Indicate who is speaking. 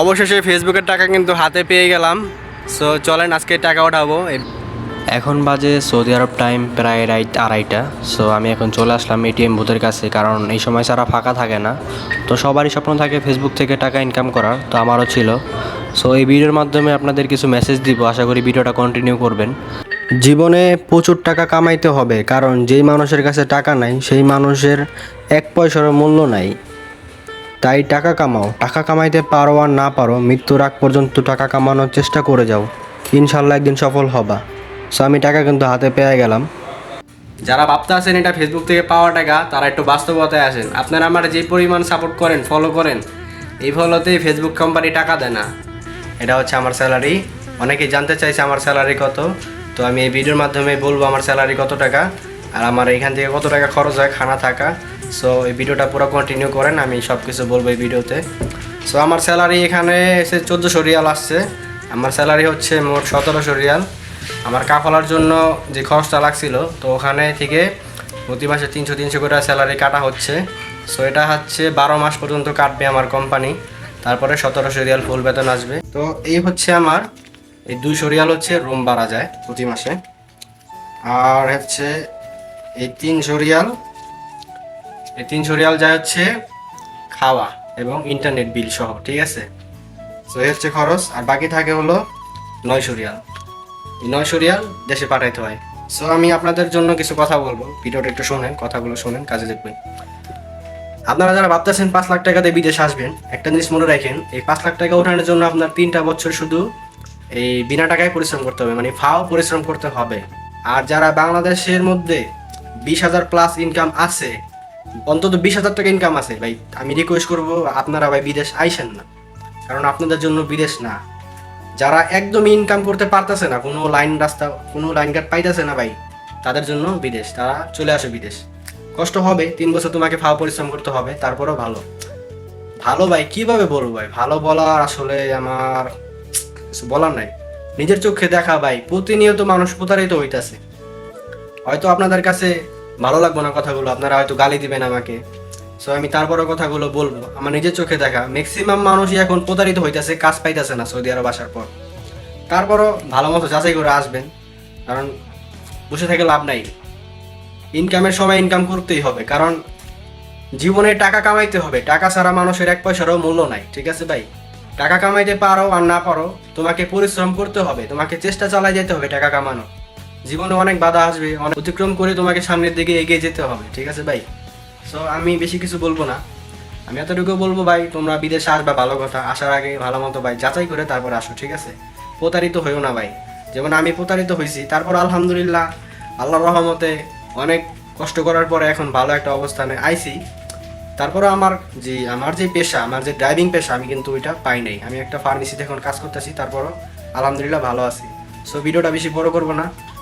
Speaker 1: অবশেষে ফেসবুকের টাকা কিন্তু হাতে পেয়ে গেলাম। সো চলেন আজকে টাকা ওঠাবো। এখন বাজে সৌদি আরব টাইম প্রায় রাইট আড়াইটা। সো আমি এখন চলে আসলাম এটিএম বুথের কাছে, কারণ এই সময় সারা ফাঁকা থাকে না। তো সবারই স্বপ্ন থাকে ফেসবুক থেকে টাকা ইনকাম করার, তো আমারও ছিল। সো এই ভিডিওর মাধ্যমে আপনাদের কিছু মেসেজ দিব, আশা করি ভিডিওটা কন্টিনিউ করবেন। জীবনে প্রচুর টাকা কামাইতে হবে, কারণ যেই মানুষের কাছে টাকা নাই, সেই মানুষের এক পয়সারও মূল্য নাই। তাই টাকা কামাও। টাকা কামাইতে পারো আর না পারো, মৃত্যুর আগ পর্যন্ত টাকা কামানোর চেষ্টা করে যাও। ইনশাল্লাহ একদিন সফল হবা। সো আমি টাকা কিন্তু হাতে পেয়ে গেলাম। যারা ভাবতে আছেন এটা ফেসবুক থেকে পাওয়া টাকা, তারা একটু বাস্তবতায় আসেন। আপনারা আমার যে পরিমাণ সাপোর্ট করেন ফলো করেন, এই ফলোতেই ফেসবুক কোম্পানি টাকা দেয় না। এটা হচ্ছে আমার স্যালারি অনেকেই জানতে চাইছে আমার স্যালারি কত। তো আমি এই ভিডিওর মাধ্যমে বলব আমার স্যালারি কত টাকা, আর আমার এখান থেকে কত টাকা খরচ হয়, খানা থাকা। সো এই ভিডিওটা পুরো কন্টিনিউ করেন, আমি সব কিছু বলব এই ভিডিওতে। সো আমার স্যালারি এখানে এসে চোদ্দোশো রিয়াল আসছে। আমার স্যালারি হচ্ছে মোট সতেরোশো রিয়াল। আমার কাফলার জন্য যে খরচটা লাগছিল, তো ওখানে থেকে প্রতি মাসে তিনশো তিনশো করে স্যালারি কাটা হচ্ছে। সো এটা হচ্ছে বারো মাস পর্যন্ত কাটবে আমার কোম্পানি তারপরে সতেরোশো রিয়াল ফুল বেতন আসবে। তো এই হচ্ছে আমার, এই দুইশো রিয়াল হচ্ছে রুম বাড়া যায় প্রতি মাসে। আর হচ্ছে এই তিনশো রিয়াল এই তিনশো রিয়াল যায় হচ্ছে খাওয়া এবং ইন্টারনেট বিল সহ, ঠিক আছে? তো এই হচ্ছে খরচ, আর বাকি থাকে হলো নয়শো রিয়াল। এই নয়শো রিয়াল দেশে পাঠাইতে হয়। সো আমি আপনাদের জন্য কিছু কথা বলব। ভিডিওটা একটু শোনেন, কথাগুলো শোনেন, কাজে দেখবেন। আপনারা যারা ভাবতেছেন পাঁচ লাখ টাকাতে বিদেশে আসবেন, একটা জিনিস মনে রাখেন, এই পাঁচ লাখ টাকা ওঠানোর জন্য আপনার তিনটা বছর শুধু এই বিনা টাকায় পরিশ্রম করতে হবে মানে ফাও পরিশ্রম করতে হবে। আর যারা বাংলাদেশের মধ্যে বিশ হাজার প্লাস ইনকাম আছে অন্তত বিশ হাজার টাকা ইনকাম আছে। ভাই আমি রিকোয়েস্ট করব, আপনারা ভাই বিদেশ আইসেন না। কারণ আপনাদের জন্য বিদেশ না। যারা একদমই ইনকাম করতে পারতেছে না, কোনো লাইন রাস্তা, কোনো লাইন কাট পাইতেছে না ভাই, তাদের জন্য বিদেশ। তারা চলে আসে বিদেশ। কষ্ট হবে, তিন বছর তোমাকে ফাও পরিশ্রম করতে হবে, তারপরেও ভালো। ভালো ভাই, কীভাবে বলব ভাই? ভালো বলার আসলে আমার কিছু বলার নাই। নিজের চোখে দেখা ভাই, প্রতিনিয়ত মানুষ প্রতারিত হইতাছে। হয়তো আপনাদের কাছে ভালো লাগবে না কথাগুলো, আপনারা হয়তো গালি দিবেন আমাকে। সো আমি তারপরে কথাগুলো বলব। আমার নিজের চোখে দেখা। ম্যাক্সিমাম মানুষই এখন প্রতারিত হইতাছে, কাজ পাইতেছে না সৌদি আরব আসার পর। তারপরও ভালো মতো যাচাই করে আসবেন। কারণ বসে থেকে লাভ নাই। ইনকামের সময় ইনকাম করতেই হবে। কারণ জীবনে টাকা কামাইতে হবে। টাকা ছাড়া মানুষের এক পয়সারও মূল্য নাই। ঠিক আছে ভাই? টাকা কামাইতে পারো আর না পারো, তোমাকে পরিশ্রম করতে হবে। তোমাকে চেষ্টা চালাই যেতে হবে টাকা কামানো জীবনে অনেক বাধা আসবে, অনেক অতিক্রম করে তোমাকে সামনের দিকে এগিয়ে যেতে হবে, ঠিক আছে ভাই? সো আমি বেশি কিছু বলব না। আমি এতটুকু বলব ভাই, তোমরা বিদেশে আসবা, ভালো কথা। আসার আগে ভালো মতো ভাই যাচাই করে তারপর আসো, ঠিক আছে? প্রতারিত হইও না ভাই। যেমন আমি প্রতারিত হয়েছি তারপর আলহামদুলিল্লাহ, আল্লাহর রহমতে অনেক কষ্ট করার পরে এখন ভালো একটা অবস্থানে আইছি। তারপরে আমার যে আমার যে পেশা, আমার যে ড্রাইভিং পেশা, আমি কিন্তু ওইটা পাই নাই। আমি একটা ফার্মেসিতে এখন কাজ করতেছি, তারপরও আলহামদুলিল্লাহ ভালো আছি। সো ভিডিওটা বেশি বড় করব না।